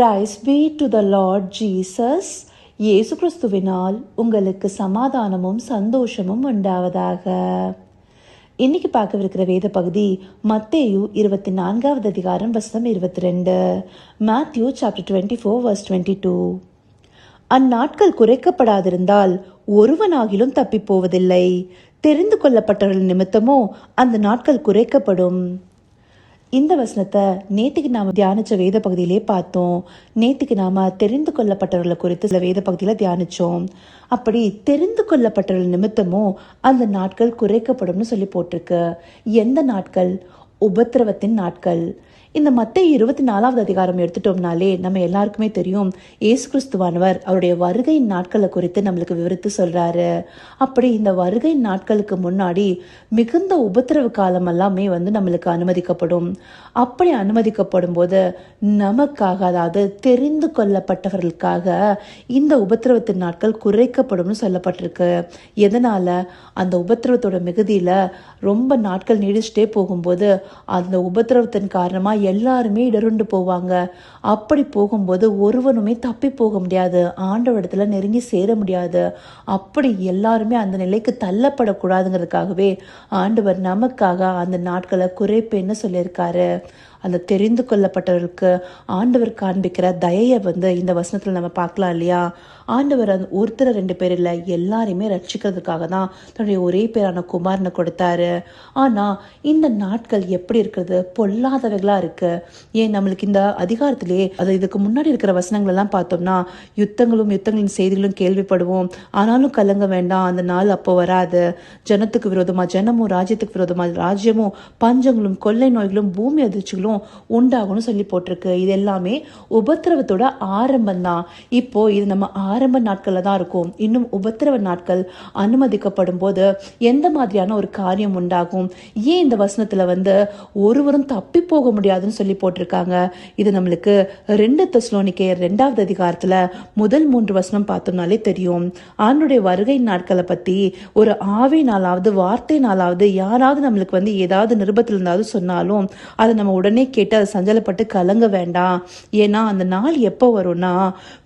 Grace be to the Lord Jesus Yesu கிறிஸ்துவினால் உங்களுக்கு சமாதானமும் சந்தோஷமும் உண்டாவதாக இன்னைக்கு பார்க்கவிருக்கிற வேத பகுதி மத்தேயு இருபத்தி நான்காவது அதிகாரம் வசனம் இருபத்தி ரெண்டு Matthew chapter twenty four verse twenty two அந்நாட்கள் குறைக்கப்படாதிருந்தால் ஒருவனாகிலும் தப்பிப் போவதில்லை தெரிந்து கொள்ளப்பட்டவர்கள் நிமித்தமோ அந்த நாட்கள் குறைக்கப்படும் இந்த வசனத்தை நேற்றுக்கு நாம தியானிச்ச வேத பகுதியிலே பார்த்தோம். நேற்றுக்கு நாம தெரிந்து கொள்ளப்பட்டவர்களை குறித்து சில வேத பகுதியில தியானிச்சோம். அப்படி தெரிந்து கொள்ளப்பட்டவர்கள் நிமித்தமோ அந்த நாட்கள் குறைக்கப்படும்னு சொல்லி போட்டிருக்கு. எந்த நாட்கள்? உபத்திரவத்தின் நாட்கள். இந்த மத்திய இருபத்தி நாலாவது அதிகாரம் எடுத்துட்டோம்னாலே நம்ம எல்லாருக்குமே தெரியும் ஏசு கிறிஸ்துவானவர் அவருடைய வருகை நாட்களை குறித்து நம்மளுக்கு விவரித்து சொல்றாரு. அப்படி இந்த வருகை நாட்களுக்கு முன்னாடி மிகுந்த உபத்திரவ காலம் எல்லாமே வந்து நம்மளுக்கு அனுமதிக்கப்படும். அப்படி அனுமதிக்கப்படும் போது நமக்காக அதாவது தெரிந்து கொள்ளப்பட்டவர்களுக்காக இந்த உபத்திரவத்தின் நாட்கள் குறைக்கப்படும்னு சொல்லப்பட்டிருக்கு எதனால? அந்த உபத்திரவத்தோட மிகுதியில ரொம்ப நாட்கள் நீடிச்சுட்டே போகும்போது அந்த உபத்திரவத்தின் காரணமாக எல்லாருமே இடருண்டு போவாங்க. அப்படி போகும்போது ஒருவனுமே தப்பி போக முடியாது. ஆண்டவடத்தில் நெருங்கி சேர முடியாது. அப்படி எல்லாருமே அந்த நிலைக்கு தள்ளப்படக்கூடாதுங்கிறதுக்காகவே ஆண்டவர் நமக்காக அந்த நாட்களை குறைப்பேன்னு சொல்லியிருக்காரு. அந்த தெரிந்து கொள்ளப்பட்டவர்களுக்கு ஆண்டவர் காண்பிக்கிற தயையை வந்து இந்த வசனத்தில் நம்ம பார்க்கலாம் இல்லையா? ஆண்டவர் அந்த ஒருத்தர் ரெண்டு பேர் இல்லை எல்லாரையுமே ரட்சிக்கிறதுக்காக தான் தன்னுடைய ஒரே பேரான குமாரனை கொடுத்தாரு. ஆனால் இந்த நாட்கள் எப்படி இருக்கிறது? பொல்லாதவைகளாக இருக்குது ஏன் நம்மளுக்கு இந்த அதிகாரத்திலே அது இதுக்கு முன்னாடி இருக்கிற வசனங்கள் எல்லாம் பார்த்தோம்னா யுத்தங்களும் யுத்தங்களின் செய்திகளும் கேள்விப்படுவோம். ஆனாலும் கலங்க வேண்டாம் அந்த நாள் அப்போ வராது. ஜனத்துக்கு விரோதமாக ஜனமும் ராஜ்யத்துக்கு விரோதமாக ராஜ்யமும் பஞ்சங்களும் கொள்ளை நோய்களும் பூமி அதிர்ச்சிகளும் உண்டாகும்னு சொல்லி போட்டிருக்கு. இது எல்லாமே உபத்திரவத்தோட ஆரம்பம் தான் இப்போ இது நம்ம ஆரம்ப நாட்களில் தான் இருக்கும். இன்னும் உபத்திரவ நாட்கள் அனுமதிக்கப்படும் போது எந்த மாதிரியான ஒரு காரியம் உண்டாகும்? ஏன் இந்த வசனத்துல வந்து ஒருவரும் தப்பி போக முடியாதுன்னு சொல்லி போட்டிருக்காங்க? இது நம்மளுக்கு ரெண்டு தெஸ்லோனிக்கேயர் ரெண்டாவது அதிகாரத்துல முதல் மூன்று வசனம் பார்த்தோம்னாலே தெரியும். ஆண்டுடைய வருகை நாட்களை பத்தி ஒரு ஆவை நாளாவது வார்த்தை நாளாவது யாராவது நம்மளுக்கு வந்து ஏதாவது நிருபத்தில் இருந்தாவது சொன்னாலும் அதை நம்ம உடனே கேட்டு அதை சஞ்சலப்பட்டு கலங்க வேண்டாம். ஏன்னா அந்த நாள் எப்போ வரும்னா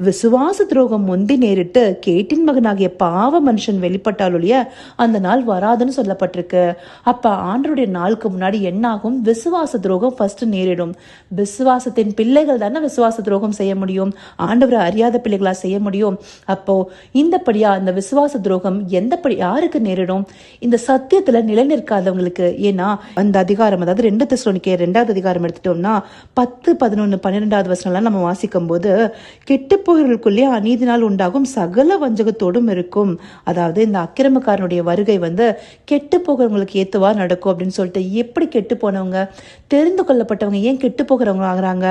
விசுவாச துரோகம் முந்தி நேரிட்டு கேட்டின் மகனாகிய பாவ மனுஷன் வெளிப்பட்டாலொழிய அந்த நாள் வராதுன்னு சொல்லப்பட்டிருக்கு. அப்ப ஆண்டருடைய நாளுக்கு முன்னாடி என்ன ஆகும் விசுவாச துரோகம் ஃபர்ஸ்ட் நேரிடும். விசுவாசத்தின் பிள்ளைகள் தானே விசுவாச துரோகம் செய்ய முடியும்? ஆண்டவரை அறியாத பிள்ளைகளா செய்ய முடியும்? அப்போ இந்தபடியா அந்த விசுவாச துரோகம் எந்தபடி யாருக்கு நேரிடும்? இந்த சத்தியத்துல நிலைநிற்காதவங்களுக்கு ஏன்னா அந்த அதிகாரம் அதாவது ரெண்டு தெசலோனிக்கே ரெண்டாவது அதிகாரம் எடுத்துட்டோம்னா பத்து பதினொன்னு பன்னிரெண்டாவது வசனம்லாம் நம்ம வாசிக்கும் போது கெட்டு போகிறவர்களுக்குள்ளே அநீதினால் உண்டாகும் சகல வஞ்சகத்தோடும் இருக்கும். அதாவது இந்த அக்கிரமக்காரனுடைய வருகை வந்து கெட்டு போகிறவங்களுக்கு ஏத்துவா நடக்கும் அப்படின்னு சொல்லிட்டு எப்படி கெட்டு போனவங்க தெரிந்து கொள்ளப்பட்டவங்க ஏன் கெட்டு போகிறவங்க ஆகுறாங்க?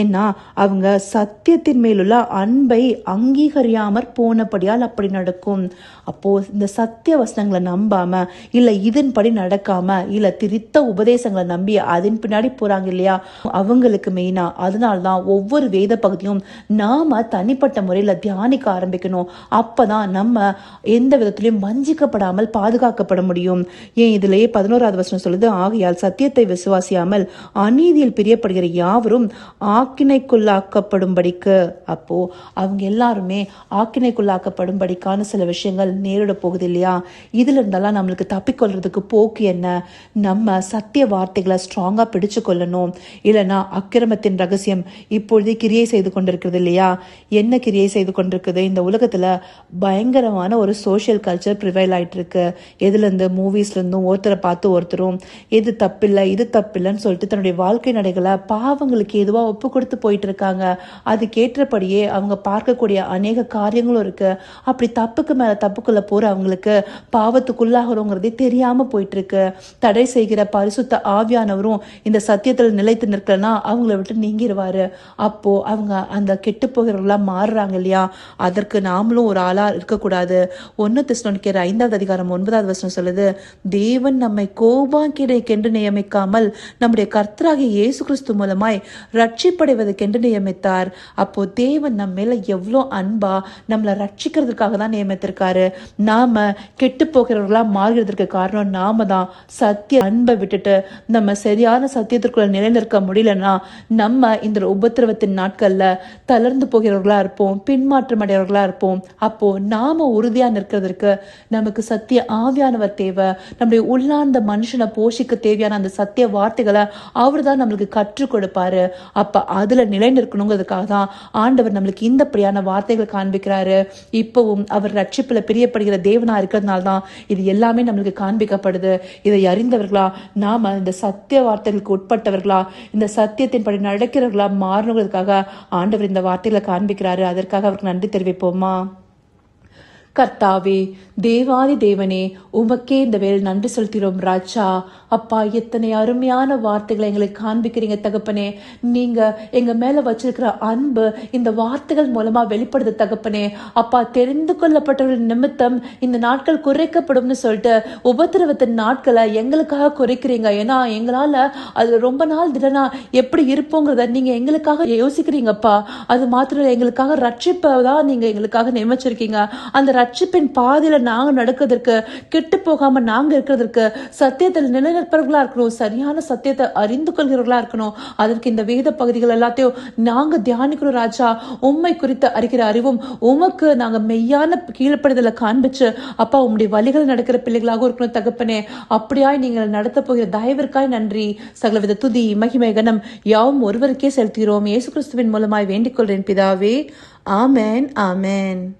ஏன்னா அவங்க சத்தியத்தின் மேலுள்ள அன்பை அங்கீகரியாமற் போனபடியால் அப்படி நடக்கும். அப்போ இந்த சத்திய வசனங்களை நம்பாம இல்லை இதன்படி நடக்காம இல்லை திரித்த உபதேசங்களை நம்பி அதன் பின்னாடி போறாங்க இல்லையா? அவங்களுக்கு மெயினா அதனால்தான் ஒவ்வொரு வேத பகுதியும் நாம தனிப்பட்ட முறையில தியானிக்க ஆரம்பிக்கணும். அப்பதான் நம்ம எந்த விதத்திலையும் வஞ்சிக்கப்படாமல் பாதுகாக்கப்பட முடியும். ஏன் இதுலயே பதினோராவது வசனம் சொல்லுது ஆகையால் சத்தியத்தை விசுவாசியாமல் அநீதியில் பிரியப்படுகிற யாவரும் ஆக்கினைக்குள்ளாக்கப்படும்படிக்கு அப்போ அவங்க எல்லாருமே ஆக்கினைக்குள்ளாக்கப்படும்படிக்கான சில விஷயங்கள் நேரிட போகுது இல்லையா? இதுல இருந்தெல்லாம் நம்மளுக்கு தப்பிக்கொள்றதுக்கு போக்கு என்ன? நம்ம சத்திய வார்த்தைகளை ஸ்ட்ராங்கா பிடிச்சு கொள்ளணும். இல்லைன்னா அக்கிரமத்தின் ரகசியம் இப்பொழுதே கிரியை செய்து கொண்டிருக்கிறது இல்லையா? என்ன கிரியை செய்து கொண்டிருக்குது? இந்த உலகத்துல பயங்கரமான ஒரு சோஷியல் கல்ச்சர் ப்ரிவைல் ஆயிட்டு இருக்கு எதுல ஒருத்தரை பார்த்து ஒருத்தரும் எது தப்பில்லை இது தப்பில்லைன்னு சொல்லிட்டு தன்னுடைய வாழ்க்கை நடைகளை பாவங்களுக்கு எதுவாக ஒப்பு கொடுத்து போயிட்டு இருக்காங்க அதுக்கேற்றபடியே அவங்க பார்க்கக்கூடிய அநேக காரியங்களும் இருக்கு. அப்படி தப்புக்கு மேலே தப்புக்குள்ளே போகிற அவங்களுக்கு பாவத்துக்குள்ளாகிறோங்கிறதே தெரியாமல் போயிட்டுருக்கு. தடை செய்கிற பரிசுத்த ஆவியானவரும் இந்த சத்தியத்தில் நிலைத்து நிற்கலன்னா அவங்கள விட்டு நீங்கிடுவாரு அப்போ அவங்க அந்த கெட்டு போகிறவர்களா மாறுறாங்க இல்லையா? அதற்கு நாமளும் ஒரு ஆளா இருக்கக்கூடாது. ஒன்னு திஸ்னோனிக்கிற ஐந்தாவது அதிகாரம் ஒன்பதாவது வசனம் சொல்லுது தேவன் நம்மை கோபாக்கிடைக்கென்று நியமிக்காமல் நம்முடைய கர்த்தராகிய இயேசு கிறிஸ்து மூலமாய் ரட்சிப்படைவதற்கென்று நியமித்தார். அப்போ தேவன் நம்ம மேல எவ்வளோ அன்பா நம்மளை ரட்சிக்கிறதுக்காக தான் நியமித்திருக்காரு. நாம கெட்டு போகிறவர்களாக மாறுகிறதுக்கு காரணம் நாம தான். சத்திய அன்பை விட்டுட்டு நம்ம சரியான சத்தியத்திற்குள்ள நிலைநிற்க முடியலன்னா நம்ம இந்த உபத்திரவத்தின் நாட்கள்ல தளர்ந்து போகிறவர்களா இருப்போம் பின்மாற்றம் அடைகிறவர்களாக இருப்போம். அப்போ நாம உறுதியா நிற்கிறதுக்கு நமக்கு சத்திய ஆவியானவர் தேவை நம்முடைய உள்ளார்ந்த மனுஷனை போஷிக்க தேவையான அந்த சத்திய வார்த்தைகளை அவர் தான் நம்மளுக்கு கற்றுக் கொடுப்பாரு. அப்ப அதுல நிலை நிற்கணுங்கிறதுக்காக தான் ஆண்டவர் நம்மளுக்கு இந்தப்படியான வார்த்தைகள் காண்பிக்கிறாரு. இப்போவும் அவர் ரட்சிப்பில் பிரியப்படுகிற தேவனா இருக்கிறதுனால தான் இது எல்லாமே நம்மளுக்கு காண்பிக்கப்படுது. இதை அறிந்தவர்களா நாம இந்த சத்திய வார்த்தைகளுக்கு உட்பட்டவர்கள் இந்த சத்தியத்தின்படி நடக்கிறவர்களா மாறணுங்கிறதுக்காக ஆண்டவர் இந்த வார்த்தைகளை காண்பிக்கிறாரு. அதற்காக அவருக்கு நன்றி தெரிவிப்போமா? கர்த்தாவே தேவாதி தேவனே உமக்கே இந்த வேலை நன்றி செலுத்துகிறோம் ராஜா. அப்பா எத்தனை அருமையான வார்த்தைகளை எங்களுக்கு காண்பிக்கிறீங்க தகப்பனே. நீங்க எங்க மேல வச்சிருக்கிற அன்பு இந்த வார்த்தைகள் மூலமா வெளிப்படுது தகப்பனே. அப்பா தெரிந்து கொள்ளப்பட்டவர்கள் நிமித்தம் இந்த நாட்கள் குறைக்கப்படும்னு சொல்லிட்டு உபத்திரவத்தின் நாட்களை எங்களுக்காக குறைக்கிறீங்க. ஏன்னா எங்களால அது ரொம்ப நாள் திடனா எப்படி இருப்போங்கிறத நீங்க எங்களுக்காக யோசிக்கிறீங்கப்பா. அது மாத்திரம் எங்களுக்காக ரட்சிப்பதான் நீங்க எங்களுக்காக நியமிச்சிருக்கீங்க. அந்த ரட்சிப்பின் பாதையில நாங்கள் நடக்கிறதுக்கு கெட்டு போகாம நாங்கள் இருக்கிறதுக்கு சத்தியத்தில் நிலைநிற்பவர்களா இருக்கணும் சரியான சத்தியத்தை அறிந்து கொள்கிறவர்களா இருக்கணும். அதற்கு இந்த வேத பகுதிகள் எல்லாத்தையும் நாங்க தியானிக்கிறோம் ராஜா. உண்மை குறித்து அறிகிற அறிவும் உமக்கு நாங்க மெய்யான கீழ்ப்படுதலை காண்பிச்சு அப்பா உம்முடைய வழிகள் நடக்கிற பிள்ளைகளாகவும் இருக்கணும் தகப்பனே. அப்படியாய் நீங்கள் நடத்த போகிற தயவிற்காய் நன்றி. சகலவித துதி மகிமை கனம் யாவும் ஒருவருக்கே செலுத்துகிறோம். இயேசு கிறிஸ்துவின் மூலமாய் வேண்டிக் கொள்கிறேன் பிதாவே. ஆமென் ஆமேன்.